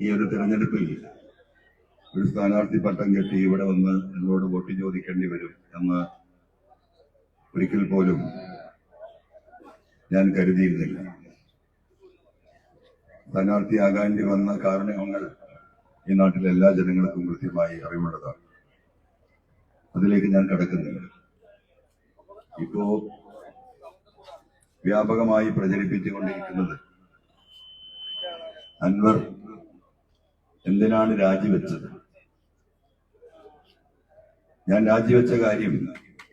ഈ ഒരു തിരഞ്ഞെടുപ്പിൽ ഒരു സ്ഥാനാർത്ഥി പട്ടം കെട്ടി ഇവിടെ വന്ന് എന്നോട് വോട്ട് ചോദിക്കേണ്ടി വരും എന്ന് ഒരിക്കൽ പോലും ഞാൻ കരുതിയിരുന്നില്ല. സ്ഥാനാർത്ഥിയാകേണ്ടി വന്ന കാരണങ്ങൾ ഈ നാട്ടിലെ എല്ലാ ജനങ്ങൾക്കും കൃത്യമായി അറിവുള്ളതാണ്. അതിലേക്ക് ഞാൻ കടക്കുന്നില്ല. ഇപ്പോ വ്യാപകമായി പ്രചരിപ്പിച്ചുകൊണ്ടിരിക്കുന്നത് അൻവർ എന്തിനാണ് രാജിവെച്ചത്? ഞാൻ രാജിവെച്ച കാര്യം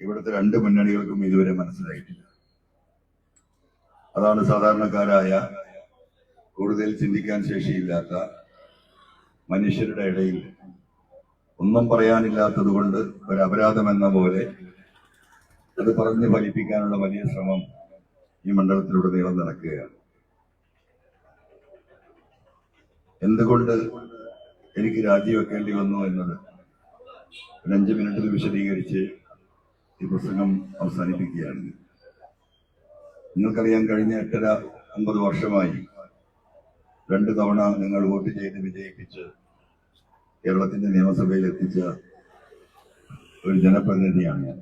ഇവിടുത്തെ രണ്ട് മുന്നണികൾക്കും ഇതുവരെ മനസ്സിലായിട്ടില്ല. അതാണ് സാധാരണക്കാരായ കൂടുതൽ ചിന്തിക്കാൻ ശേഷിയില്ലാത്ത മനുഷ്യരുടെ ഇടയിൽ ഒന്നും പറയാനില്ലാത്തത് കൊണ്ട് ഒരു എന്ന പോലെ അത് പറഞ്ഞ് ഫലിപ്പിക്കാനുള്ള വലിയ ശ്രമം ഈ മണ്ഡലത്തിലുടനീളം നടക്കുകയാണ്. എന്തുകൊണ്ട് എനിക്ക് രാജിവെക്കേണ്ടി വന്നു എന്നത് അഞ്ച് മിനിറ്റിൽ വിശദീകരിച്ച് ഈ പ്രസംഗം അവസാനിപ്പിക്കുകയാണ്. നിങ്ങൾക്കറിയാൻ കഴിഞ്ഞ എട്ടര അമ്പത് വർഷമായി രണ്ട് തവണ നിങ്ങൾ വോട്ട് ചെയ്ത് വിജയിപ്പിച്ച് കേരളത്തിന്റെ നിയമസഭയിൽ എത്തിച്ച ഒരു ജനപ്രതിനിധിയാണ് ഞാൻ.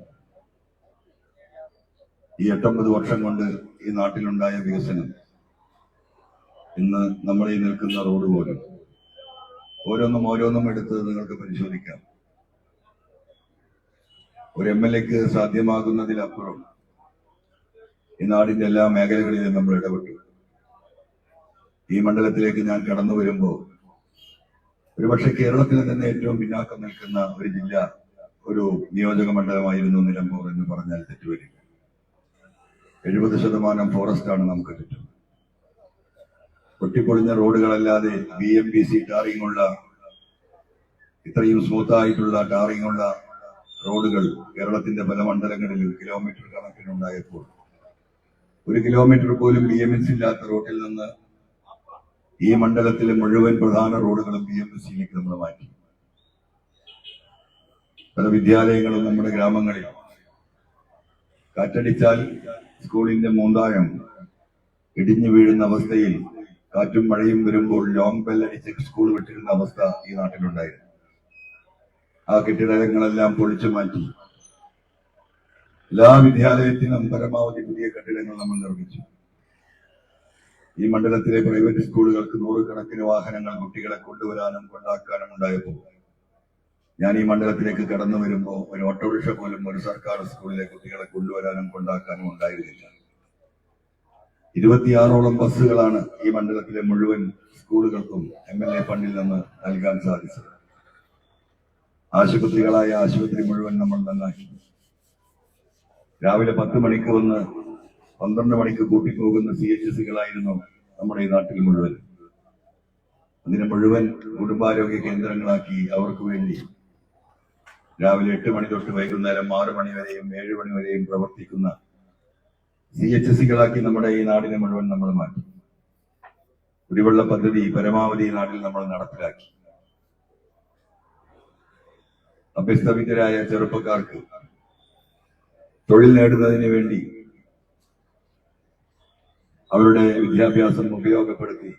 ഈ എട്ടൊമ്പത് വർഷം കൊണ്ട് ഈ നാട്ടിലുണ്ടായ വികസനം ഇന്ന് നമ്മൾ ഈ നിൽക്കുന്ന റോഡ് പോലും. ഓരോന്നും ഓരോന്നും എടുത്ത് നിങ്ങൾക്ക് പരിശോധിക്കാം. ഒരു എം എൽ എക്ക് സാധ്യമാകുന്നതിലപ്പുറം ഈ നാടിന്റെ എല്ലാ മേഖലകളിലും നമ്മൾ ഇടപെട്ടു. ഈ മണ്ഡലത്തിലേക്ക് ഞാൻ കടന്നു വരുമ്പോൾ ഒരുപക്ഷെ കേരളത്തിൽ തന്നെ ഏറ്റവും പിന്നാക്കം നിൽക്കുന്ന ഒരു ജില്ല ഒരു നിയോജക മണ്ഡലമായിരുന്നു നിലമ്പൂർ എന്ന് പറഞ്ഞാൽ തെറ്റുവരില്ല എഴുപത് ശതമാനം ഫോറസ്റ്റ് ആണ് നമുക്ക് ചുറ്റും. പൊട്ടിപ്പൊളിഞ്ഞ റോഡുകളല്ലാതെ B M P C tarring ഉള്ള ഇത്രയും സ്മൂത്തായിട്ടുള്ള ടാറിംഗ് ഉള്ള റോഡുകൾ കേരളത്തിന്റെ പല മണ്ഡലങ്ങളിലും കിലോമീറ്റർ കണക്കിനുണ്ടായപ്പോൾ ഒരു കിലോമീറ്റർ പോലും ബി എം എസ് ഇല്ലാത്ത റോഡിൽ നിന്ന് ഈ മണ്ഡലത്തിലെ മുഴുവൻ പ്രധാന റോഡുകളും ബി എം എസ് സിയിലേക്ക് നമ്മൾ മാറ്റി. പല വിദ്യാലയങ്ങളും നമ്മുടെ ഗ്രാമങ്ങളിൽ കാറ്റടിച്ചാൽ സ്കൂളിന്റെ മൂന്തായം ഇടിഞ്ഞു വീഴുന്ന അവസ്ഥയിൽ കാറ്റും മഴയും വരുമ്പോൾ ലോങ് ബെല്ലടിച്ച് സ്കൂൾ വിട്ടിരുന്ന അവസ്ഥ ഈ നാട്ടിലുണ്ടായിരുന്നു. ആ കെട്ടിടങ്ങളെല്ലാം പൊളിച്ചു മാറ്റി. എല്ലാ വിദ്യാലയത്തിനും പരമാവധി പുതിയ കെട്ടിടങ്ങൾ നമ്മൾ നിർമ്മിച്ചു. ഈ മണ്ഡലത്തിലെ പ്രൈവറ്റ് സ്കൂളുകൾക്ക് നൂറുകണക്കിന് വാഹനങ്ങൾ കുട്ടികളെ കൊണ്ടുവരാനും കൊണ്ടാക്കാനും ഉണ്ടായപ്പോൾ ഞാൻ ഈ മണ്ഡലത്തിലേക്ക് കടന്നു വരുമ്പോൾ ഒരു ഓട്ടോറിക്ഷ പോലും ഒരു സർക്കാർ സ്കൂളിലെ കുട്ടികളെ കൊണ്ടുവരാനും കൊണ്ടാക്കാനും ഉണ്ടായിരുന്നില്ല. ഇരുപത്തിയാറോളം ബസ്സുകളാണ് ഈ മണ്ഡലത്തിലെ മുഴുവൻ സ്കൂളുകൾക്കും എം എൽ എ ഫണ്ടിൽ നിന്ന് നൽകാൻ സാധിച്ചത്. ആശുപത്രികളായ ആശുപത്രി മുഴുവൻ നമ്മൾ നന്നാക്കി. രാവിലെ പത്ത് മണിക്ക് വന്ന് പന്ത്രണ്ട് മണിക്ക് കൂട്ടിപ്പോകുന്ന സി എച്ച് സികളായിരുന്നു നമ്മുടെ ഈ നാട്ടിൽ മുഴുവൻ. അതിനെ മുഴുവൻ കുടുംബാരോഗ്യ കേന്ദ്രങ്ങളാക്കി അവർക്ക് വേണ്ടി രാവിലെ എട്ട് മണി തൊട്ട് വൈകുന്നേരം ആറ് മണി വരെയും ഏഴ് മണി വരെയും പ്രവർത്തിക്കുന്ന സി എച്ച് സികളാക്കി നമ്മുടെ ഈ നാടിനെ മുഴുവൻ നമ്മൾ മാറ്റി. കുടിവെള്ള പദ്ധതി പരമാവധി നാട്ടിൽ നമ്മൾ നടപ്പിലാക്കി. അഭ്യസ്തവിദ്യരായ ചെറുപ്പക്കാർക്ക് തൊഴിൽ നേടുന്നതിന് വേണ്ടി അവരുടെ വിദ്യാഭ്യാസം ഉപയോഗപ്പെടുത്തി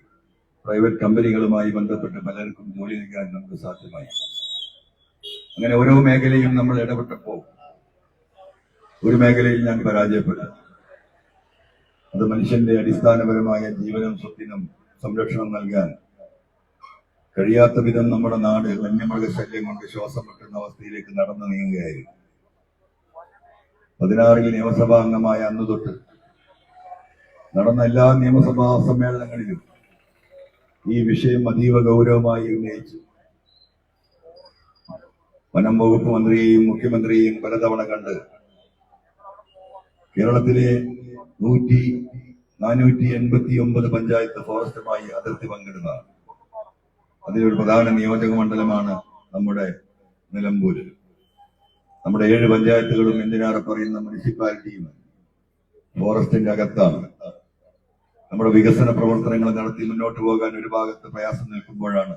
പ്രൈവറ്റ് കമ്പനികളുമായി ബന്ധപ്പെട്ട് പലർക്കും ജോലി നൽകാൻ നമുക്ക് സാധ്യമായി. അങ്ങനെ ഓരോ മേഖലയും നമ്മൾ ഇടപെട്ടപ്പോൾ ഒരു മേഖലയിൽ ഞാൻ പരാജയപ്പെട്ടു. അത് മനുഷ്യന്റെ അടിസ്ഥാനപരമായ ജീവനും സ്വത്തിനും സംരക്ഷണം നൽകാൻ കഴിയാത്ത വിധം നമ്മുടെ നാട് വന്യമൃഗശല്യം കൊണ്ട് ശ്വാസം മുട്ടുന്ന അവസ്ഥയിലേക്ക് നടന്നു നീങ്ങുകയായിരുന്നു. പതിനാറിൽ നിയമസഭാ അംഗമായ അന്ന് തൊട്ട് നടന്ന എല്ലാ നിയമസഭാ സമ്മേളനങ്ങളിലും ഈ വിഷയം അതീവ ഗൗരവമായി ഉന്നയിച്ചു. വനം വകുപ്പ് മന്ത്രിയെയും മുഖ്യമന്ത്രിയെയും പലതവണ കണ്ട് കേരളത്തിലെ നൂറ്റി നാനൂറ്റി എൺപത്തി ഒമ്പത് പഞ്ചായത്ത് ഫോറസ്റ്റുമായി അതിർത്തി പങ്കിടുന്നതാണ് അതിലൊരു പ്രധാന നിയോജക മണ്ഡലമാണ് നമ്മുടെ നിലമ്പൂര്. നമ്മുടെ ഏഴ് പഞ്ചായത്തുകളും എന്തിനേറെ പറയുന്ന മുനിസിപ്പാലിറ്റിയും ഫോറസ്റ്റിന്റെ അകത്താണ്. നമ്മുടെ വികസന പ്രവർത്തനങ്ങൾ നടത്തി മുന്നോട്ട് പോകാൻ ഒരു ഭാഗത്ത് പ്രയാസം നിൽക്കുമ്പോഴാണ്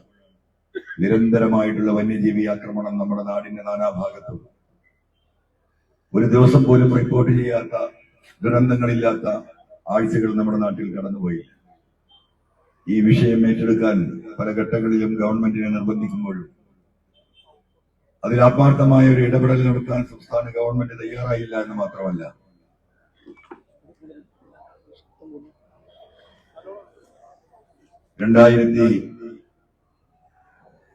നിരന്തരമായിട്ടുള്ള വന്യജീവി ആക്രമണം നമ്മുടെ നാടിന്റെ നാനാഭാഗത്തും. ഒരു ദിവസം പോലും റിപ്പോർട്ട് ചെയ്യാത്ത ദുരന്തങ്ങളില്ലാത്ത ആഴ്ചകൾ നമ്മുടെ നാട്ടിൽ കടന്നുപോയി. ഈ വിഷയം ഏറ്റെടുക്കാൻ പല ഘട്ടങ്ങളിലും ഗവൺമെന്റിനെ നിർബന്ധിക്കുമ്പോഴും അതിൽ ആത്മാർത്ഥമായ ഒരു ഇടപെടൽ നടത്താൻ സംസ്ഥാന ഗവൺമെന്റ് തയ്യാറായില്ല എന്ന് മാത്രമല്ല. രണ്ടായിരത്തി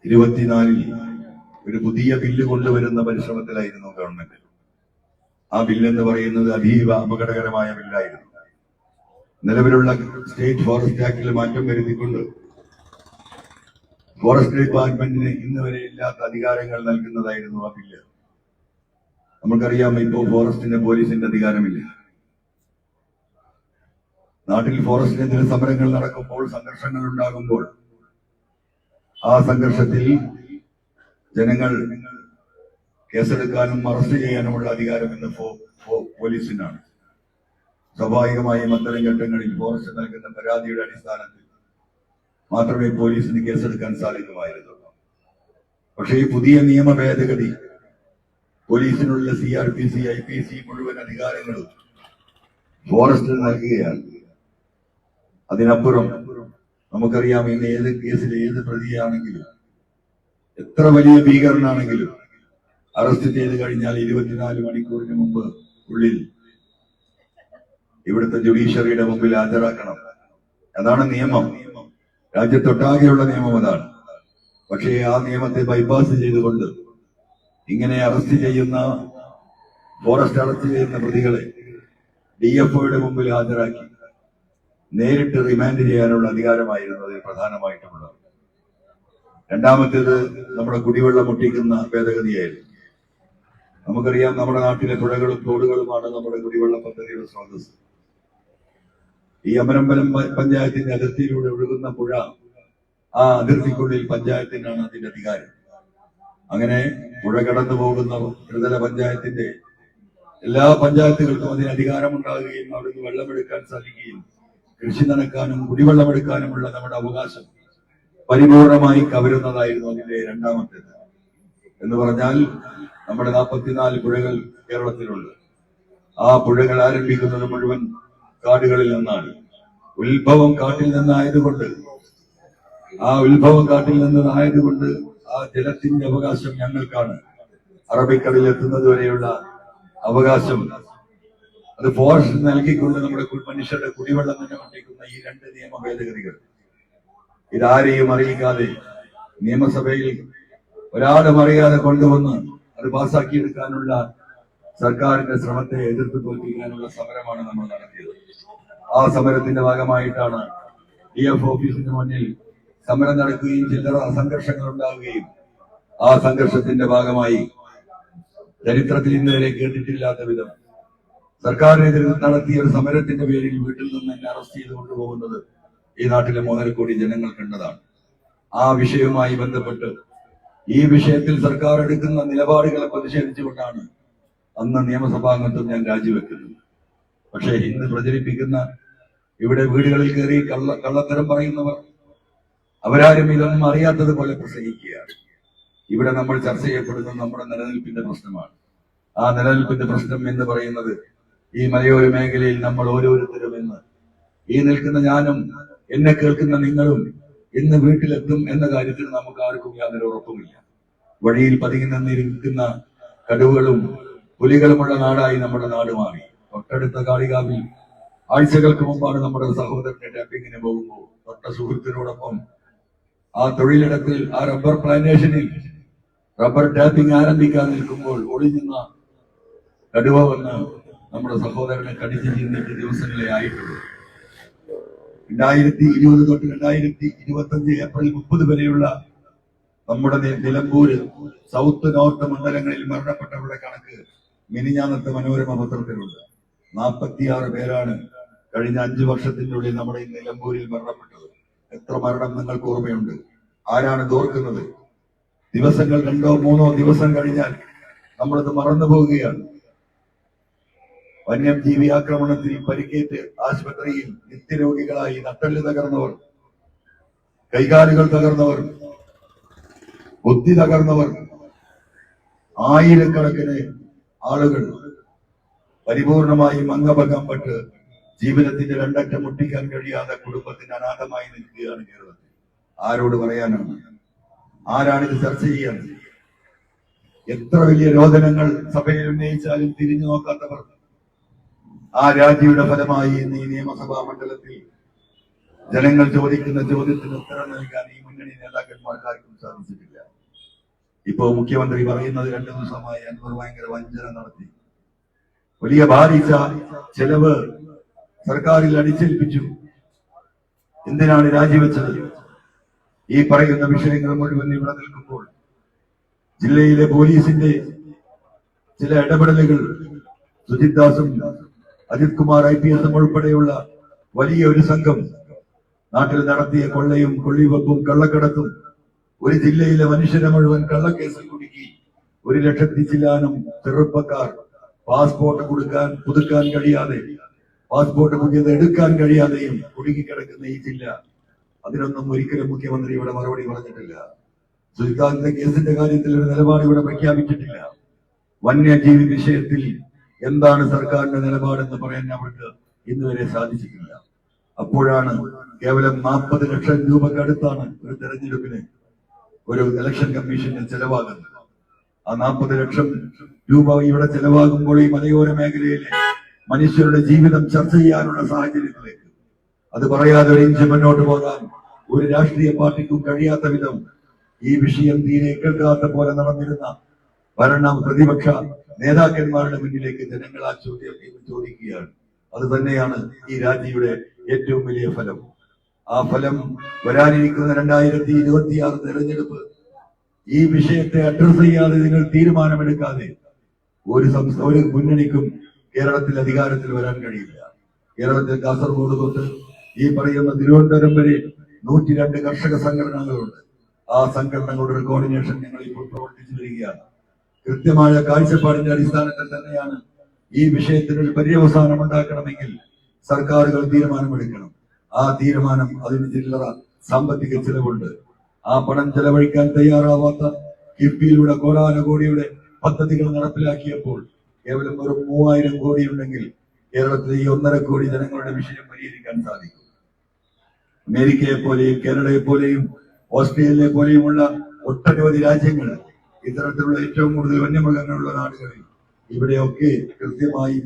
ഇരുപത്തിനാലിൽ ഒരു പുതിയ ബില്ല് കൊണ്ടുവരുന്ന പരിശ്രമത്തിലായിരുന്നു ഗവൺമെന്റ്. ആ ബില്ല് എന്ന് പറയുന്നത് അതീവ അപകടകരമായ ബില്ലായിരുന്നു. നിലവിലുള്ള സ്റ്റേറ്റ് ഫോറസ്റ്റ് ആക്ടിൽ മാറ്റം വരുത്തിക്കൊണ്ട് ഫോറസ്റ്റ് ഡിപ്പാർട്ട്മെന്റിന് ഇന്ന് വരെ ഇല്ലാത്ത അധികാരങ്ങൾ നൽകുന്നതായിരുന്നു ആ ബില്ല്. നമുക്കറിയാം ഇപ്പോൾ ഫോറസ്റ്റിന്റെ പോലീസിന്റെ അധികാരമില്ല. നാട്ടിൽ ഫോറസ്റ്റിനെതിരെ സമരങ്ങൾ നടക്കുമ്പോൾ സംഘർഷങ്ങൾ ഉണ്ടാകുമ്പോൾ ആ സംഘർഷത്തിൽ ജനങ്ങൾ കേസെടുക്കാനും അറസ്റ്റ് ചെയ്യാനുമുള്ള അധികാരം ഇന്ന് പോലീസിനാണ്. സ്വാഭാവികമായും അത്തരം ഘട്ടങ്ങളിൽ ഫോറസ്റ്റ് നൽകുന്ന പരാതിയുടെ അടിസ്ഥാനത്തിൽ മാത്രമേ പോലീസിന് കേസെടുക്കാൻ സാധിക്കുമായിരുന്നുള്ളൂ പക്ഷേ ഈ പുതിയ നിയമ ഭേദഗതി പോലീസിനുള്ള C R P C I P C മുഴുവൻ അധികാരങ്ങളും ഫോറസ്റ്റ് നൽകുകയാണ്. അതിനപ്പുറം നമുക്കറിയാം ഇന്ന് ഏത് കേസിൽ ഏത് പ്രതിയാണെങ്കിലും എത്ര വലിയ ഭീകരനാണെങ്കിലും അറസ്റ്റ് ചെയ്ത് കഴിഞ്ഞാൽ ഇരുപത്തിനാല് മണിക്കൂറിന് മുമ്പ് ഉള്ളിൽ ഇവിടുത്തെ ജുഡീഷ്യറിയുടെ മുമ്പിൽ ഹാജരാക്കണം. അതാണ് നിയമം. രാജ്യത്തൊട്ടാകെയുള്ള നിയമം അതാണ്. പക്ഷേ ആ നിയമത്തെ ബൈപാസ് ചെയ്തുകൊണ്ട് ഇങ്ങനെ അറസ്റ്റ് ചെയ്യുന്ന ഫോറസ്റ്റ് അറസ്റ്റ് ചെയ്യുന്ന പ്രതികളെ ഡി എഫ് ഒയുടെ മുമ്പിൽ ഹാജരാക്കി നേരിട്ട് റിമാൻഡ് ചെയ്യാനുള്ള അധികാരമായിരുന്നു അതിൽ പ്രധാനമായിട്ടുള്ളത് രണ്ടാമത്തേത് നമ്മുടെ കുടിവെള്ളം മുട്ടിക്കുന്ന ഭേദഗതിയായിരുന്നു. നമുക്കറിയാം നമ്മുടെ നാട്ടിലെ പുഴകളും തോടുകളുമാണ് നമ്മുടെ കുടിവെള്ള പദ്ധതിയുടെ സ്രോതസ് ഈ അമരമ്പലം പഞ്ചായത്തിന്റെ അതിർത്തിയിലൂടെ ഒഴുകുന്ന പുഴ ആ അതിർത്തിക്കുള്ളിൽ പഞ്ചായത്തിനാണ് അതിന്റെ അധികാരം. അങ്ങനെ പുഴ കടന്നു പോകുന്ന ത്രിതല പഞ്ചായത്തിന്റെ എല്ലാ പഞ്ചായത്തുകൾക്കും അതിന് അധികാരമുണ്ടാകുകയും അവിടുന്ന് വെള്ളമെടുക്കാൻ സാധിക്കുകയും കൃഷി നടക്കാനും കുടിവെള്ളമെടുക്കാനുമുള്ള നമ്മുടെ അവകാശം പരിപൂർണമായി കവരുന്നതായിരുന്നു അതിന്റെ രണ്ടാമത്തേത്. എന്ന് പറഞ്ഞാൽ നമ്മുടെ നാൽപ്പത്തിനാല് പുഴകൾ കേരളത്തിലുണ്ട്. ആ പുഴകൾ ആരംഭിക്കുന്നത് മുഴുവൻ കാടുകളിൽ നിന്നാണ്. ഉത്ഭവം കാട്ടിൽ നിന്നായതുകൊണ്ട് ആ ഉത്ഭവം കാട്ടിൽ നിന്നതായതുകൊണ്ട് ആ ജലത്തിന്റെ അവകാശം ഞങ്ങൾക്കാണ്. അറബിക്കടലിൽ എത്തുന്നത് വരെയുള്ള അവകാശം. അത് ഫോറസ്റ്റ് നൽകിക്കൊണ്ട് നമ്മുടെ മനുഷ്യരുടെ കുടിവെള്ളം തന്നെ കൊണ്ടിരിക്കുന്ന ഈ രണ്ട് നിയമ ഭേദഗതികൾ. ഇതാരെയും അറിയിക്കാതെ നിയമസഭയിൽ ഒരാളും അറിയാതെ കൊണ്ടുവന്ന് അത് പാസാക്കിയെടുക്കാനുള്ള സർക്കാരിന്റെ ശ്രമത്തെ എതിർത്ത് തോൽപ്പിക്കാനുള്ള സമരമാണ് നമ്മൾ നടത്തിയത്. ആ സമരത്തിന്റെ ഭാഗമായിട്ടാണ് ഡി എഫ് ഓഫീസിന് മുന്നിൽ സമരം നടക്കുകയും ചില്ലറ സംഘർഷങ്ങൾ ഉണ്ടാവുകയും ആ സംഘർഷത്തിന്റെ ഭാഗമായി ചരിത്രത്തിൽ ഇന്നുവരെ കേട്ടിട്ടില്ലാത്ത വിധം സർക്കാരിനെതിരെ നടത്തിയ ഒരു സമരത്തിന്റെ പേരിൽ വീട്ടിൽ നിന്ന് എന്നെ അറസ്റ്റ് ചെയ്ത് കൊണ്ടുപോകുന്നത് ഈ നാട്ടിലെ മൂന്നര കോടി ജനങ്ങൾ കണ്ടതാണ്. ആ വിഷയവുമായി ബന്ധപ്പെട്ട് ഈ വിഷയത്തിൽ സർക്കാർ എടുക്കുന്ന നിലപാടുകളെ പ്രതിഷേധിച്ചുകൊണ്ടാണ് അന്ന് നിയമസഭാംഗത്വം ഞാൻ രാജിവെക്കുന്നത്. പക്ഷേ ഇന്ന് പ്രചരിപ്പിക്കുന്ന ഇവിടെ വീടുകളിൽ കയറി കള്ള കള്ളത്തരം പറയുന്നവർ അവരാരും ഇതൊന്നും അറിയാത്തതുപോലെ പ്രസംഗിക്കുകയാണ്. ഇവിടെ നമ്മൾ ചർച്ച ചെയ്യപ്പെടുന്നത് നമ്മുടെ നിലനിൽപ്പിന്റെ പ്രശ്നമാണ്. ആ നിലനിൽപ്പിന്റെ പ്രശ്നം എന്ന് പറയുന്നത് ഈ മലയോര മേഖലയിൽ നമ്മൾ ഓരോരുത്തരും ഇന്ന് ഈ നിൽക്കുന്ന ഞാനും എന്നെ കേൾക്കുന്ന നിങ്ങളും ഇന്ന് വീട്ടിലെത്തും എന്ന കാര്യത്തിൽ നമുക്ക് ആർക്കും യാതൊരു ഉറപ്പുമില്ല. വഴിയിൽ പതുങ്ങി നിന്നിരിക്കുന്ന കടുവകളും പുലികളുമുള്ള നാടായി നമ്മുടെ നാട് മാറി. തൊട്ടടുത്ത കാളികാവിൽ ആഴ്ചകൾക്ക് മുമ്പാണ് നമ്മുടെ സഹോദരന്റെ ടാപ്പിങ്ങിന് പോകുമ്പോൾ തൊട്ട സുഹൃത്തിനോടൊപ്പം ആ തൊഴിലിടത്തിൽ ആ റബ്ബർ പ്ലാന്റേഷനിൽ റബ്ബർ ടാപ്പിംഗ് ആരംഭിക്കാൻ നിൽക്കുമ്പോൾ ഒളിഞ്ഞുന്ന കടുവ വന്ന് നമ്മുടെ സഹോദരനെ കടിച്ചു ചിന്തിച്ച് ദിവസങ്ങളെ ആയിട്ടുള്ളൂ. രണ്ടായിരത്തി ഇരുപത് തൊട്ട് രണ്ടായിരത്തി ഇരുപത്തി അഞ്ച് ഏപ്രിൽ മുപ്പത് വരെയുള്ള നമ്മുടെ നിലമ്പൂര് സൗത്ത് നോർത്ത് മണ്ഡലങ്ങളിൽ മരണപ്പെട്ടവരുടെ കണക്ക് മിനിഞ്ഞാന്നത്തെ മനോരമ പത്രത്തിലുണ്ട്. നാൽപ്പത്തിയാറ് പേരാണ് കഴിഞ്ഞ അഞ്ചു വർഷത്തിന്റെ ഉള്ളിൽ നമ്മുടെ ഈ നിലമ്പൂരിൽ മരണപ്പെട്ടത്. എത്ര മരണം നിങ്ങൾക്ക് ഓർമ്മയുണ്ട്? ആരാണ് തോർക്കുന്നത് ദിവസങ്ങൾ രണ്ടോ മൂന്നോ ദിവസം കഴിഞ്ഞാൽ നമ്മളത് മറന്നു പോവുകയാണ്. വന്യജീവി ആക്രമണത്തിൽ പരിക്കേറ്റ് ആശുപത്രിയിൽ നിത്യരോഗികളായി നട്ടൽ തകർന്നവർ കൈകാലുകൾ തകർന്നവർ ബുദ്ധി തകർന്നവർ ആയിരക്കണക്കിന് ആളുകൾ പരിപൂർണമായും അംഗഭംഗപ്പെട്ട് ജീവിതത്തിന്റെ രണ്ടറ്റം മുട്ടിക്കാൻ കഴിയാതെ കുടുംബത്തിന് അനാഥമായി നിൽക്കുകയാണ് കേരളത്തിൽ. ആരോട് പറയാനാണ്? ആരാണിത് ചർച്ച ചെയ്യാൻ? എത്ര വലിയ രോദനങ്ങൾ സഭയിൽ ഉന്നയിച്ചാലും തിരിഞ്ഞു നോക്കാത്തവർ. ആ രാജിയുടെ ഫലമായി ഇന്ന് ഈ നിയമസഭാ മണ്ഡലത്തിൽ ജനങ്ങൾ ചോദിക്കുന്ന ചോദ്യത്തിന് ഉത്തരം നൽകാൻ ഈ മുന്നണി നേതാക്കന്മാർക്കാർക്കും സാധിച്ചിട്ടില്ല. ഇപ്പോ മുഖ്യമന്ത്രി പറയുന്നത് രണ്ടു ദിവസമായി അൻവർ ഭയങ്കര വഞ്ചന നടത്തി. വലിയ ബാധിച്ച ചെലവ് സർക്കാരിൽ അടിച്ചേൽപ്പിച്ചു. എന്തിനാണ് രാജിവെച്ചത്? ഈ പറയുന്ന വിഷയങ്ങൾ മുഴുവൻ ഇവിടെ നിൽക്കുമ്പോൾ ജില്ലയിലെ പോലീസിന്റെ ചില ഇടപെടലുകൾ സുജിത് ദാസും അജിത് കുമാർ ഐ പി എസും ഉൾപ്പെടെയുള്ള വലിയ ഒരു സംഘം നാട്ടിൽ നടത്തിയ കൊള്ളയും കൊള്ളിവെപ്പും കള്ളക്കടത്തും ഒരു ജില്ലയിലെ മനുഷ്യരെ മുഴുവൻ കള്ളക്കേസിൽ കുടുക്കി. ഒരു ലക്ഷത്തി ചില്ലാനും ചെറുപ്പക്കാർ പാസ്പോർട്ട് കൊടുക്കാൻ പുതുക്കാൻ കഴിയാതെ പാസ്പോർട്ട് പുതിയത് എടുക്കാൻ കഴിയാതെയും കുടുങ്ങിക്കിടക്കുന്ന ഈ ജില്ല. അതിനൊന്നും ഒരിക്കലും മുഖ്യമന്ത്രി ഇവിടെ മറുപടി പറഞ്ഞിട്ടില്ല. സുൽത്താന്റെ കേസിന്റെ കാര്യത്തിൽ ഒരു നിലപാട് ഇവിടെ പ്രഖ്യാപിച്ചിട്ടില്ല. വന്യജീവി വിഷയത്തിൽ എന്താണ് സർക്കാരിന്റെ നിലപാടെന്ന് പറയാൻ അവർക്ക് ഇന്നുവരെ സാധിച്ചിട്ടില്ല. അപ്പോഴാണ് കേവലം നാൽപ്പത് ലക്ഷം രൂപക്കടുത്താണ് ഒരു തെരഞ്ഞെടുപ്പിന് ഒരു ഇലക്ഷൻ കമ്മീഷന് ചെലവാകുന്നത്. ആ നാൽപ്പത് ലക്ഷം രൂപ ഇവിടെ ചെലവാകുമ്പോൾ ഈ മലയോര മേഖലയിലെ മനുഷ്യരുടെ ജീവിതം ചർച്ച ചെയ്യാനുള്ള സാഹചര്യത്തിലേക്ക്. അത് പറയാതെ ഒരു ഇഞ്ച് മുന്നോട്ട് പോകാൻ ഒരു രാഷ്ട്രീയ പാർട്ടിക്കും കഴിയാത്ത വിധം ഈ വിഷയം തീരെ കേൾക്കാത്ത പോലെ നടന്നിരുന്ന ഭരണ പ്രതിപക്ഷ നേതാക്കന്മാരുടെ മുന്നിലേക്ക് ജനങ്ങൾ ആ ചോദ്യം ചോദിക്കുകയാണ്. അത് തന്നെയാണ് ഈ രാജ്യയുടെ ഏറ്റവും വലിയ ഫലം. ആ ഫലം വരാനിരിക്കുന്ന രണ്ടായിരത്തി ഇരുപത്തിയാറ് തെരഞ്ഞെടുപ്പ് ഈ വിഷയത്തെ അഡ്രസ് ചെയ്യാതെ നിങ്ങൾ തീരുമാനമെടുക്കാതെ ഒരു സംസ്ഥാന ഒരു മുന്നണിക്കും കേരളത്തിൽ അധികാരത്തിൽ വരാൻ കഴിയില്ല. കേരളത്തിൽ കാസർഗോഡ് തൊട്ട് ഈ പറയുന്ന തിരുവനന്തപുരം വരെ നൂറ്റി രണ്ട് കർഷക സംഘടനകളുണ്ട്. ആ സംഘടനകളുടെ ഒരു കോർഡിനേഷൻ ഞങ്ങൾ ഇപ്പോൾ പ്രവർത്തിച്ചു വരികയാണ്. കൃത്യമായ കാഴ്ചപ്പാടിന്റെ അടിസ്ഥാനത്തിൽ തന്നെയാണ് ഈ വിഷയത്തിന് ഒരു പര്യവസാനം ഉണ്ടാക്കണമെങ്കിൽ സർക്കാരുകൾ തീരുമാനമെടുക്കണം. ആ തീരുമാനം അതിന് ചില്ലറ സാമ്പത്തിക ചിലവുണ്ട്. ആ പണം ചെലവഴിക്കാൻ തയ്യാറാവാത്ത കിഫ്ബിയിലൂടെ കോടാനുകോടിയുടെ പദ്ധതികൾ നടപ്പിലാക്കിയപ്പോൾ കേവലം ഒരു മൂവായിരം കോടി ഉണ്ടെങ്കിൽ കേരളത്തിലെ ഈ ഒന്നര കോടി ജനങ്ങളുടെ വിഷയം പരിഹരിക്കാൻ സാധിക്കും. അമേരിക്കയെ പോലെയും കാനഡയെ പോലെയും ഓസ്ട്രേലിയയെ പോലെയുമുള്ള ഒട്ടനവധി രാജ്യങ്ങൾ ഇത്തരത്തിലുള്ള ഏറ്റവും കൂടുതൽ വന്യമൃഗങ്ങളുള്ള നാടുകളിൽ ഇവിടെയൊക്കെ കൃത്യമായി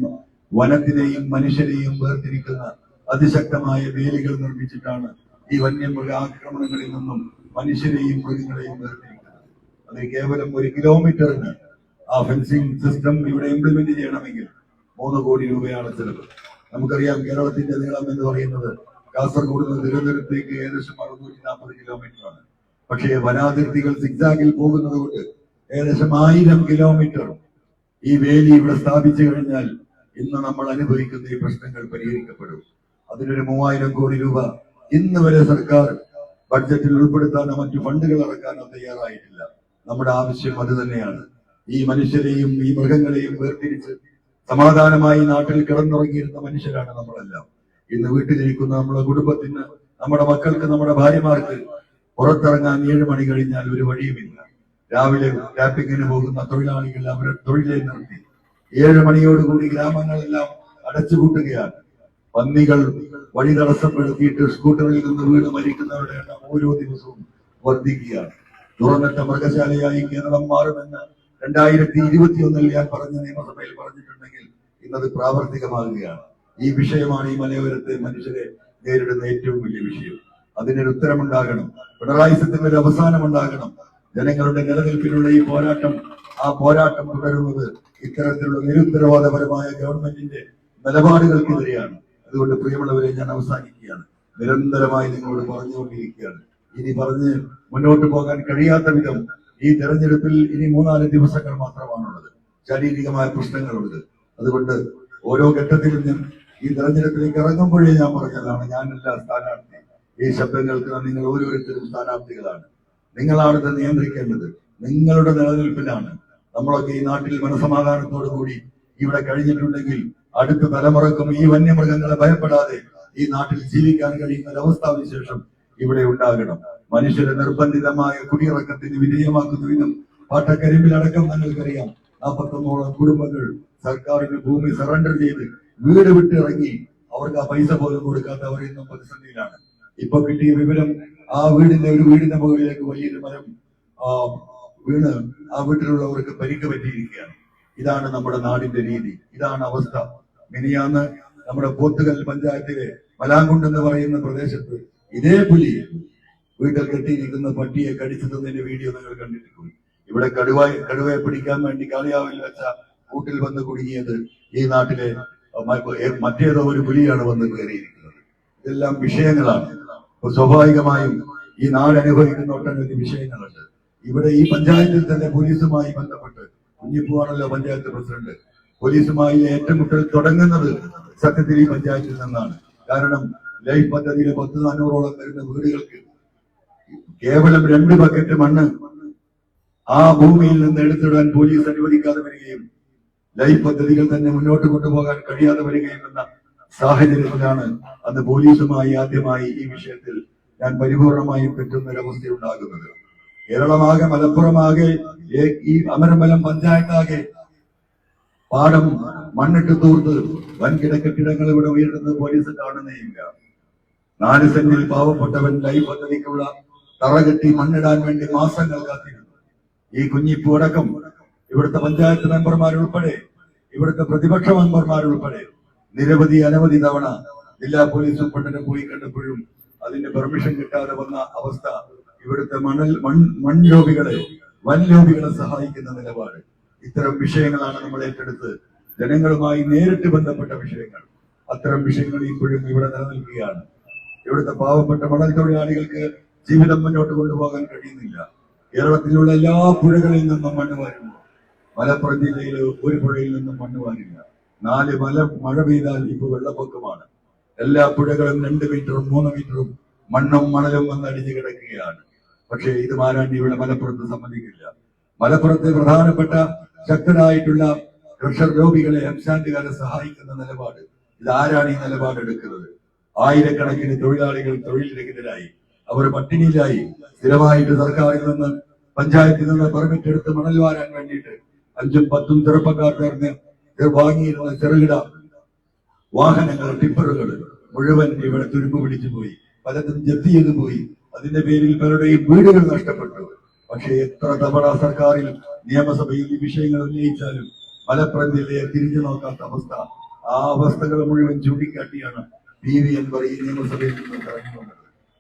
വനത്തിനെയും മനുഷ്യരെയും വേർതിരിക്കുന്ന അതിശക്തമായ വേലികൾ നിർമ്മിച്ചിട്ടാണ് ഈ വന്യമൃഗ ആക്രമണങ്ങളിൽ നിന്നും മനുഷ്യരെയും മൃഗങ്ങളെയും വേർതിരിക്കുന്നത്. അത് കേവലം ഒരു കിലോമീറ്ററിന് ആ ഫെൻസിംഗ് സിസ്റ്റം ഇവിടെ ഇംപ്ലിമെന്റ് ചെയ്യണമെങ്കിൽ മൂന്ന് കോടി രൂപയാണ് ചിലവ്. നമുക്കറിയാം കേരളത്തിന്റെ നീളം എന്ന് പറയുന്നത് കാസർഗോഡ് നിന്ന് തിരുവനന്തപുരത്തേക്ക് ഏകദേശം അറുന്നൂറ്റി നാൽപ്പത് കിലോമീറ്റർ ആണ് പക്ഷേ വനാതിർത്തികൾ സിഗ്സാഗിൽ പോകുന്നത് കൊണ്ട് ഏകദേശം ആയിരം കിലോമീറ്റർ ഈ വേലി ഇവിടെ സ്ഥാപിച്ചു കഴിഞ്ഞാൽ ഇന്ന് നമ്മൾ അനുഭവിക്കുന്ന ഈ പ്രശ്നങ്ങൾ പരിഹരിക്കപ്പെടും. അതിനൊരു മൂവായിരം കോടി രൂപ ഇന്ന് വരെ സർക്കാർ ബഡ്ജറ്റിൽ ഉൾപ്പെടുത്താനോ മറ്റു ഫണ്ടുകൾ ഇറക്കാനോ തയ്യാറായിട്ടില്ല. നമ്മുടെ ആവശ്യം അത് തന്നെയാണ്. ഈ മനുഷ്യരെയും ഈ മൃഗങ്ങളെയും വേർതിരിച്ച് സമാധാനമായി നാട്ടിൽ കിടന്നുറങ്ങിയിരുന്ന മനുഷ്യരാണ് നമ്മളെല്ലാം. ഇന്ന് വീട്ടിലിരിക്കുന്ന നമ്മുടെ കുടുംബത്തിന് നമ്മുടെ മക്കൾക്ക് നമ്മുടെ ഭാര്യമാർക്ക് പുറത്തിറങ്ങാൻ ഏഴ് മണി കഴിഞ്ഞാൽ ഒരു വഴിയുമില്ല. രാവിലെ ടാപ്പിങ്ങിന് പോകുന്ന തൊഴിലാളികൾ അവരുടെ തൊഴിലെ നിർത്തി. ഏഴ് മണിയോടുകൂടി ഗ്രാമങ്ങളെല്ലാം അടച്ചുപൂട്ടുകയാണ്. പന്നികൾ വഴി തടസ്സപ്പെടുത്തിയിട്ട് സ്കൂട്ടറിൽ നിന്ന് വീട് മരിക്കുന്നവരുടെ എണ്ണം ഓരോ ദിവസവും വർദ്ധിക്കുകയാണ്. തുറന്നിട്ട മൃഗശാലയായി കേരളം മാറുമെന്ന് രണ്ടായിരത്തി ഇരുപത്തി ഒന്നിൽ ഞാൻ പറഞ്ഞ നിയമസഭയിൽ പറഞ്ഞിട്ടുണ്ടെങ്കിൽ ഇന്നത് പ്രാവർത്തികമാകുകയാണ്. ഈ വിഷയമാണ് ഈ മലയോരത്തെ മനുഷ്യരെ നേരിടുന്ന ഏറ്റവും വലിയ വിഷയം. അതിനൊരു ഉത്തരമുണ്ടാകണം. പിണറായി സത്യത്തിന് ഒരു അവസാനം ഉണ്ടാകണം ജനങ്ങളുടെ നിലനിൽപ്പിനുള്ള ഈ പോരാട്ടം ആ പോരാട്ടം തുടരുന്നത് ഇത്തരത്തിലുള്ള നിരുത്തരവാദപരമായ ഗവൺമെന്റിന്റെ നിലപാടുകൾക്കെതിരെയാണ്. അതുകൊണ്ട് പ്രിയമുള്ളവരെ ഞാൻ അവസാനിക്കുകയാണ്. നിരന്തരമായി നിങ്ങളോട് പറഞ്ഞുകൊണ്ടിരിക്കുകയാണ്. ഇനി പറഞ്ഞ് മുന്നോട്ട് പോകാൻ കഴിയാത്ത വിധം ഈ തെരഞ്ഞെടുപ്പിൽ ഇനി മൂന്നാൽ ദിവസങ്ങൾ മാത്രമാണുള്ളത്. ശാരീരികമായ പ്രശ്നങ്ങളുണ്ട്. അതുകൊണ്ട് ഓരോ ഘട്ടത്തിലും ഞാൻ ഈ തെരഞ്ഞെടുപ്പിലേക്ക് ഇറങ്ങുമ്പോഴേ ഞാൻ പറഞ്ഞതാണ് ഞാനല്ല സ്ഥാനാർത്ഥി. ഈ ശബ്ദങ്ങൾക്ക് നിങ്ങൾ ഓരോരുത്തരും സ്ഥാനാർത്ഥികളാണ്. നിങ്ങളാണ് ഇത് നിയന്ത്രിക്കേണ്ടത്. നിങ്ങളുടെ നിലനിൽപ്പിലാണ് നമ്മളൊക്കെ ഈ നാട്ടിൽ മനസമാധാനത്തോടു കൂടി ഇവിടെ കഴിഞ്ഞിട്ടുണ്ടെങ്കിൽ അടുത്ത തലമുറക്കും ഈ വന്യമൃഗങ്ങളെ ഭയപ്പെടാതെ ഈ നാട്ടിൽ ജീവിക്കാൻ കഴിയുന്ന ഒരവസ്ഥാവിശേഷം ഇവിടെ ഉണ്ടാകണം. മനുഷ്യരെ നിർബന്ധിതമായ കുടിയിറക്കത്തിന് വിധേയമാക്കുന്ന വിധം പാട്ടക്കരിമ്പിലടക്കം നിങ്ങൾക്കറിയാം നാൽപ്പത്തൊന്നോളം കുടുംബങ്ങൾ സർക്കാരിന് ഭൂമി സറണ്ടർ ചെയ്ത് വീട് വിട്ടിറങ്ങി അവർക്ക് ആ പൈസ പോലും കൊടുക്കാത്ത അവർ ഇന്നും പ്രതിസന്ധിയിലാണ്. ഇപ്പൊ കിട്ടിയ വിവരം ആ വീടിന്റെ ഒരു വീടിന്റെ മുകളിലേക്ക് വലിയൊരു മരം വീണ് ആ വീട്ടിലുള്ളവർക്ക് പരിക്ക് പറ്റിയിരിക്കുകയാണ്. ഇതാണ് നമ്മുടെ നാടിന്റെ രീതി. ഇതാണ് അവസ്ഥ. മിനിയാന്ന് നമ്മുടെ പോത്തുകൽ പഞ്ചായത്തിലെ മലാങ്കുണ്ട് എന്ന് പറയുന്ന പ്രദേശത്ത് ഇതേ പുലി വീട്ടിൽ കെട്ടിയിരിക്കുന്ന പട്ടിയെ കടിച്ചതിന്റെ വീഡിയോ നിങ്ങൾ കണ്ടിരിക്കും ഇവിടെ കടുവ കടുവയെ പിടിക്കാൻ വേണ്ടി കളിയാവിൽ വെച്ച കൂട്ടിൽ വന്ന് കുടുങ്ങിയത് ഈ നാട്ടിലെ മറ്റേതോ ഒരു പുലിയാണ് വന്ന് കയറിയിരിക്കുന്നത്. ഇതെല്ലാം വിഷയങ്ങളാണ്. സ്വാഭാവികമായും ഈ നാട് അനുഭവിക്കുന്ന ഒട്ടനവധി വിഷയങ്ങളുണ്ട്. ഇവിടെ ഈ പഞ്ചായത്തിൽ തന്നെ പോലീസുമായി ബന്ധപ്പെട്ട് കുഞ്ഞിപ്പുവാണല്ലോ പഞ്ചായത്ത് പ്രസിഡന്റ്. പോലീസുമായി ഏറ്റുമുട്ടൽ തുടങ്ങുന്നത് സത്യത്തിൽ ഈ പഞ്ചായത്തിൽ നിന്നാണ്. കാരണം ലൈഫ് പദ്ധതിയിലെ പത്ത് നാനൂറോളം വരുന്ന വീടുകൾക്ക് കേവലം രണ്ട് ബക്കറ്റ് മണ്ണ് ആ ഭൂമിയിൽ നിന്ന് എടുത്തിടാൻ പോലീസ് അനുവദിക്കാതെ വരികയും ലൈഫ് പദ്ധതികൾ തന്നെ മുന്നോട്ട് കൊണ്ടുപോകാൻ കഴിയാതെ വരികയും എന്ന സാഹചര്യത്തിലാണ് അന്ന് പോലീസുമായി ആദ്യമായി ഈ വിഷയത്തിൽ ഞാൻ പരിപൂർണമായും പറ്റുന്ന ഒരവസ്ഥയുണ്ടാകുന്നത് കേരളമാകെ മലപ്പുറമാകെ ഈ അമരമ്പലം പഞ്ചായത്താകെ പാടം മണ്ണിട്ട് തൂർത്ത് വൻകിട കെട്ടിടങ്ങൾ ഇവിടെ ഉയരുന്നത് പോലീസ് കാണുന്നേയില്ല. നാല് സെന്റിൽ പാവപ്പെട്ടവൻ ലൈഫ് പദ്ധതിക്കുള്ള തറ കെട്ടി മണ്ണിടാൻ വേണ്ടി മാസങ്ങൾ കാത്തിരുന്നു. ഈ കുഞ്ഞിപ്പൂ അടക്കം ഇവിടുത്തെ പഞ്ചായത്ത് മെമ്പർമാരുൾപ്പെടെ ഇവിടുത്തെ പ്രതിപക്ഷ മെമ്പർമാരുൾപ്പെടെ നിരവധി അനവധി തവണ ജില്ലാ പോലീസ് സൂപ്രണ്ടിനെ പോയി കണ്ടപ്പോഴും അതിന്റെ പെർമിഷൻ കിട്ടാതെ വന്ന അവസ്ഥ ഇവിടുത്തെ മണൽ മൺ മൺലോബികളെ വൻലോബികളെ സഹായിക്കുന്ന നിലപാട്. ഇത്തരം വിഷയങ്ങളാണ് നമ്മൾ ഏറ്റെടുത്ത് ജനങ്ങളുമായി നേരിട്ട് ബന്ധപ്പെട്ട വിഷയങ്ങൾ. അത്തരം വിഷയങ്ങൾ ഇപ്പോഴും ഇവിടെ നിലനിൽക്കുകയാണ്. ഇവിടുത്തെ പാവപ്പെട്ട മണൽ തൊഴിലാളികൾക്ക് ജീവിതം മുന്നോട്ട് കൊണ്ടുപോകാൻ കഴിയുന്നില്ല. കേരളത്തിലുള്ള എല്ലാ പുഴകളിൽ നിന്നും മണ്ണ് വാരുന്നു. മലപ്പുറം ജില്ലയിൽ ഒരു പുഴയിൽ നിന്നും മണ്ണ് വാരില്ല. നാല് മല മഴ പെയ്താൽ ഇപ്പൊ വെള്ളപ്പൊക്കമാണ്. എല്ലാ പുഴകളും രണ്ട് മീറ്ററും മൂന്ന് മീറ്ററും മണ്ണും മണലും വന്നടിഞ്ഞു കിടക്കുകയാണ്. പക്ഷേ ഇത് മാരാണ്ടി ഇവിടെ മലപ്പുറത്ത് സമ്മതിക്കില്ല മലപ്പുറത്തെ പ്രധാനപ്പെട്ട ശക്തരായിട്ടുള്ള പ്രഷർ രോഗികളെ എംസാൻഡുകാരെ സഹായിക്കുന്ന നിലപാട്. ഇത് ആരാണ് ഈ നിലപാട് എടുക്കുന്നത് ആയിരക്കണക്കിന് തൊഴിലാളികൾ തൊഴിലിരഹിതരായി അവർ പട്ടിണിയിലായി സ്ഥിരമായിട്ട് സർക്കാരിൽ നിന്ന് പഞ്ചായത്തിൽ നിന്ന് പെർമിറ്റ് എടുത്ത് മണൽ വാരാൻ വേണ്ടിയിട്ട് അഞ്ചും പത്തും ചെറുപ്പക്കാർ ചേർന്ന് വാങ്ങിയിരുന്ന ചെറുകിട വാഹനങ്ങൾ ടിപ്പറുകൾ മുഴുവൻ ഇവിടെ തുരുമ്പ് പിടിച്ചു പോയി. പലതും ജപ്തി ചെയ്തു പോയി. അതിന്റെ പേരിൽ പലരുടെയും വീടുകൾ നഷ്ടപ്പെട്ടു. പക്ഷേ എത്ര തവണ സർക്കാരിൽ നിയമസഭയിൽ ഈ വിഷയങ്ങൾ ഉന്നയിച്ചാലും മലപ്പുറം ജില്ലയെ തിരിഞ്ഞു നോക്കാത്ത അവസ്ഥ ആ അവസ്ഥകൾ മുഴുവൻ ചൂണ്ടിക്കാട്ടിയാണ് പി വി അൻവർ ഈ നിയമസഭയിൽ നിന്ന്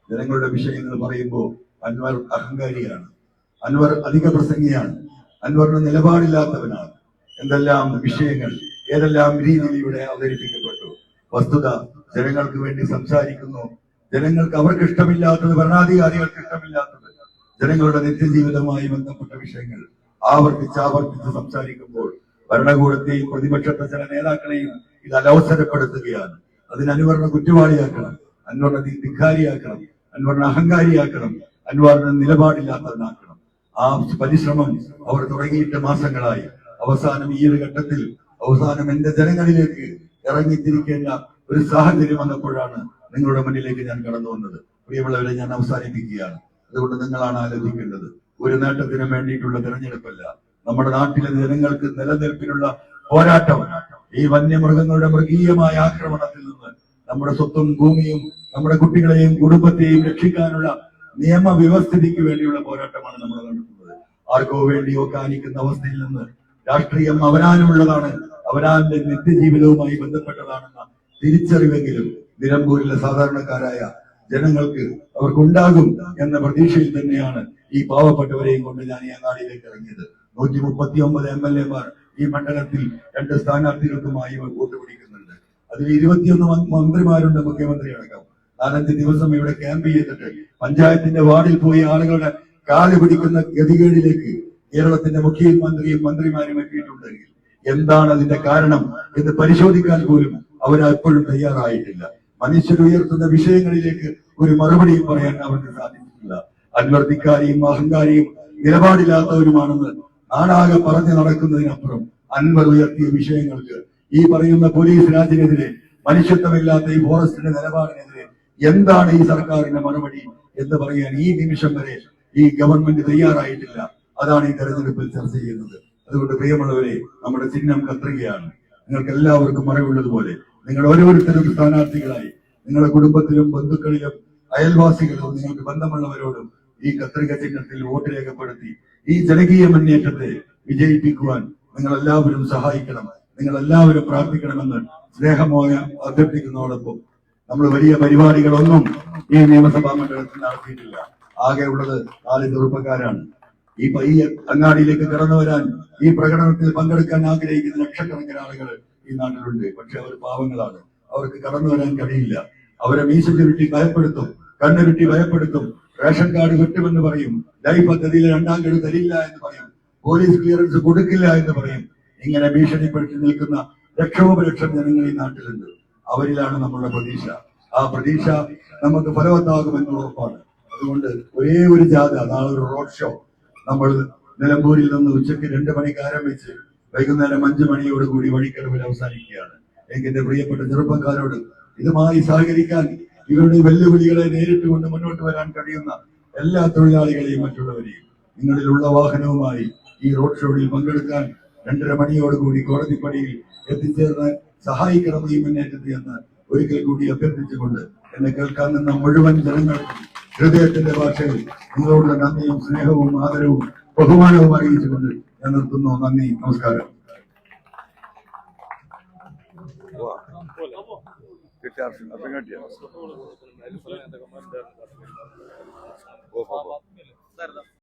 ജനങ്ങളുടെ വിഷയങ്ങൾ പറയുമ്പോൾ അൻവർ അഹങ്കാരിയാണ്. അൻവർ അധിക പ്രസംഗിയാണ്. അൻവറിന് നിലപാടില്ലാത്തവനാണ്. എന്തെല്ലാം വിഷയങ്ങൾ ഏതെല്ലാം രീതിയിൽ ഇവിടെ അവതരിപ്പിക്കപ്പെട്ടു. വസ്തുത ജനങ്ങൾക്ക് വേണ്ടി സംസാരിക്കുന്നു. ജനങ്ങൾക്ക് അവർക്ക് ഇഷ്ടമില്ലാത്തത് ഭരണാധികാരികൾക്ക് ഇഷ്ടമില്ലാത്തത് ജനങ്ങളുടെ നിത്യജീവിതവുമായി ബന്ധപ്പെട്ട വിഷയങ്ങൾ ആവർത്തിച്ച് ആവർത്തിച്ച് സംസാരിക്കുമ്പോൾ ഭരണകൂടത്തെയും പ്രതിപക്ഷത്തെ ചില നേതാക്കളെയും ഇത് അലവസരപ്പെടുത്തുകയാണ് അതിന് അനുവരണ കുറ്റവാളിയാക്കണം അൻവറിനെ ധിക്കാരിയാക്കണം അൻവറിനെ അഹങ്കാരിയാക്കണം അൻവറിനെ നിലപാടില്ലാത്തവനാക്കണം. ആ പരിശ്രമം അവർ തുടങ്ങിയിട്ട് മാസങ്ങളായി. അവസാനം ഈ ഒരു ഘട്ടത്തിൽ അവസാനം എന്റെ ജനങ്ങളിലേക്ക് ഇറങ്ങിത്തിരിക്കേണ്ട ഒരു സാഹചര്യം വന്നപ്പോഴാണ് നിങ്ങളുടെ മുന്നിലേക്ക് ഞാൻ കടന്നു വന്നത്. പ്രിയമുള്ളവരെ ഞാൻ അവസാനിപ്പിക്കുകയാണ്. അതുകൊണ്ട് നിങ്ങളാണ് ആലോചിക്കേണ്ടത്. ഒരു നേട്ടത്തിന് വേണ്ടിയിട്ടുള്ള തിരഞ്ഞെടുപ്പല്ല. നമ്മുടെ നാട്ടിലെ ജനങ്ങൾക്ക് നിലനിൽപ്പിനുള്ള പോരാട്ടം. ഈ വന്യമൃഗങ്ങളുടെ മൃഗീയമായ ആക്രമണത്തിൽ നിന്ന് നമ്മുടെ സ്വത്തും ഭൂമിയും നമ്മുടെ കുട്ടികളെയും കുടുംബത്തെയും രക്ഷിക്കാനുള്ള നിയമവ്യവസ്ഥിതിക്ക് വേണ്ടിയുള്ള പോരാട്ടമാണ് നമ്മൾ നടത്തുന്നത്. ആർക്കോ വേണ്ടിയോ കാണിക്കുന്ന അവസ്ഥയിൽ നിന്ന് രാഷ്ട്രീയം അവരാനുള്ളതാണ് അവരാന്റെ നിത്യജീവിതവുമായി ബന്ധപ്പെട്ടതാണെന്ന തിരിച്ചറിവെങ്കിലും നിലമ്പൂരിലെ സാധാരണക്കാരായ ജനങ്ങൾക്ക് അവർക്കുണ്ടാകും എന്ന പ്രതീക്ഷയിൽ തന്നെയാണ് ഈ പാവപ്പെട്ടവരെയും കൊണ്ട് ഞാൻ ഈ അങ്ങാടിയിലേക്ക് ഇറങ്ങിയത്. നൂറ്റി മുപ്പത്തി ഒമ്പത് എം എൽ എമാർ ഈ മണ്ഡലത്തിൽ രണ്ട് സ്ഥാനാർത്ഥികൾക്കുമായി വോട്ട് പിടിക്കുന്നുണ്ട്. അതിൽ ഇരുപത്തിയൊന്ന് മന്ത്രിമാരുണ്ട് മുഖ്യമന്ത്രി അടക്കം. നാലഞ്ച് ദിവസം ഇവിടെ ക്യാമ്പ് ചെയ്തിട്ട് പഞ്ചായത്തിന്റെ വാർഡിൽ പോയി ആളുകളുടെ കാൽ പിടിക്കുന്ന ഗതികേടിലേക്ക് കേരളത്തിന്റെ മുഖ്യമന്ത്രിയും മന്ത്രിമാരും എത്തിയിട്ടുണ്ടെങ്കിൽ എന്താണ് അതിന്റെ കാരണം എന്ന് പരിശോധിക്കാൻ പോലും അവർ എപ്പോഴും തയ്യാറായിട്ടില്ല. മനുഷ്യർ ഉയർത്തുന്ന വിഷയങ്ങളിലേക്ക് ഒരു മറുപടിയും പറയാൻ അവർക്ക് സാധിച്ചിട്ടില്ല. അൻവർത്തിക്കാരിയും അഹങ്കാരിയും നിലപാടില്ലാത്തവരുമാണെന്ന് നാടാകെ പറഞ്ഞു നടക്കുന്നതിനപ്പുറം അൻവർ ഉയർത്തിയ വിഷയങ്ങൾക്ക് ഈ പറയുന്ന പോലീസ് രാജിനെതിരെ മനുഷ്യത്വമില്ലാത്ത ഈ ഫോറസ്റ്റിന്റെ നിലപാടിനെതിരെ എന്താണ് ഈ സർക്കാരിന്റെ മറുപടി എന്ന് പറയാൻ ഈ നിമിഷം വരെ ഈ ഗവൺമെന്റ് തയ്യാറായിട്ടില്ല. അതാണ് ഈ തെരഞ്ഞെടുപ്പിൽ ചർച്ച ചെയ്യുന്നത്. അതുകൊണ്ട് പ്രിയമുള്ളവരെ നമ്മുടെ ചിഹ്നം കത്രികയാണ്. നിങ്ങൾക്ക് എല്ലാവർക്കും അറിവുള്ളതുപോലെ നിങ്ങൾ ഓരോരുത്തരും സ്ഥാനാർത്ഥികളായി നിങ്ങളുടെ കുടുംബത്തിലും ബന്ധുക്കളിലും അയൽവാസികളും നിങ്ങൾക്ക് ബന്ധമുള്ളവരോടും ഈ കത്രിക ചിഹ്നത്തിൽ വോട്ട് രേഖപ്പെടുത്തി ഈ ജനകീയ മുന്നേറ്റത്തെ വിജയിപ്പിക്കുവാൻ നിങ്ങൾ എല്ലാവരും സഹായിക്കണം. നിങ്ങൾ എല്ലാവരും പ്രാർത്ഥിക്കണമെന്ന് സ്നേഹമായ അഭ്യർത്ഥിക്കുന്നതോടൊപ്പം നമ്മൾ വലിയ പരിപാടികളൊന്നും ഈ നിയമസഭാ മണ്ഡലത്തിൽ നടത്തിയിട്ടില്ല. ആകെ ഉള്ളത് നാല് ചെറുപ്പക്കാരാണ് ഈ പയ്യ അങ്ങാടിയിലേക്ക് കടന്നു വരാൻ ഈ പ്രകടനത്തിൽ പങ്കെടുക്കാൻ ആഗ്രഹിക്കുന്ന ലക്ഷക്കണക്കിന് ആളുകൾ ഈ നാട്ടിലുണ്ട്. പക്ഷെ അവർ പാവങ്ങളാണ്. അവർക്ക് കടന്നു വരാൻ കഴിയില്ല. അവരെ മീശ ചുരുട്ടി ഭയപ്പെടുത്തും കണ്ണുരുട്ടി ഭയപ്പെടുത്തും റേഷൻ കാർഡ് കിട്ടുമെന്ന് പറയും. ലൈഫ് പദ്ധതിയിൽ രണ്ടാം ഗഡു തരില്ല എന്ന് പറയും. പോലീസ് ക്ലിയറൻസ് കൊടുക്കില്ല എന്ന് പറയും. ഇങ്ങനെ ഭീഷണിപ്പെടുത്തി നിൽക്കുന്ന ലക്ഷോപലക്ഷം ജനങ്ങൾ ഈ നാട്ടിലുണ്ട്. അവരിലാണ് നമ്മളുടെ പ്രതീക്ഷ. ആ പ്രതീക്ഷ നമുക്ക് ഫലവത്താകുമെന്ന് ഉറപ്പാണ്. അതുകൊണ്ട് ഒരേ ഒരു ജാഥ നാളെ ഒരു റോഡ് ഷോ. നമ്മൾ നിലമ്പൂരിൽ നിന്ന് ഉച്ചയ്ക്ക് രണ്ട് മണിക്ക് ആരംഭിച്ച് വൈകുന്നേരം അഞ്ചു മണിയോട് കൂടി വഴിക്കടവിൽ അവസാനിക്കുകയാണ്. എന്റെ പ്രിയപ്പെട്ട ചെറുപ്പക്കാരോട് ഇതുമായി സഹകരിക്കാൻ ഇവരുടെ വെല്ലുവിളികളെ നേരിട്ട് കൊണ്ട് മുന്നോട്ട് വരാൻ കഴിയുന്ന എല്ലാ തൊഴിലാളികളെയും മറ്റുള്ളവരെയും നിങ്ങളിലുള്ള വാഹനവുമായി ഈ റോഡ് ഷോയിൽ പങ്കെടുക്കാൻ രണ്ടര മണിയോടുകൂടി കോടതിപ്പടിയിൽ എത്തിച്ചേർന്ന് സഹായിക്കണം ഈ മുന്നേറ്റത്തിൽ എന്ന് ഒരിക്കൽ കൂടി അഭ്യർത്ഥിച്ചുകൊണ്ട് എന്നെ കേൾക്കാൻ നിന്ന മുഴുവൻ ജനങ്ങൾക്കും ഹൃദയത്തിന്റെ ഭാഷയിൽ നിങ്ങളോടുള്ള നന്ദിയും സ്നേഹവും ആദരവും ബഹുമാനവും അറിയിച്ചുകൊണ്ട് ഞാൻ നന്ദി. നമസ്കാരം. Certo.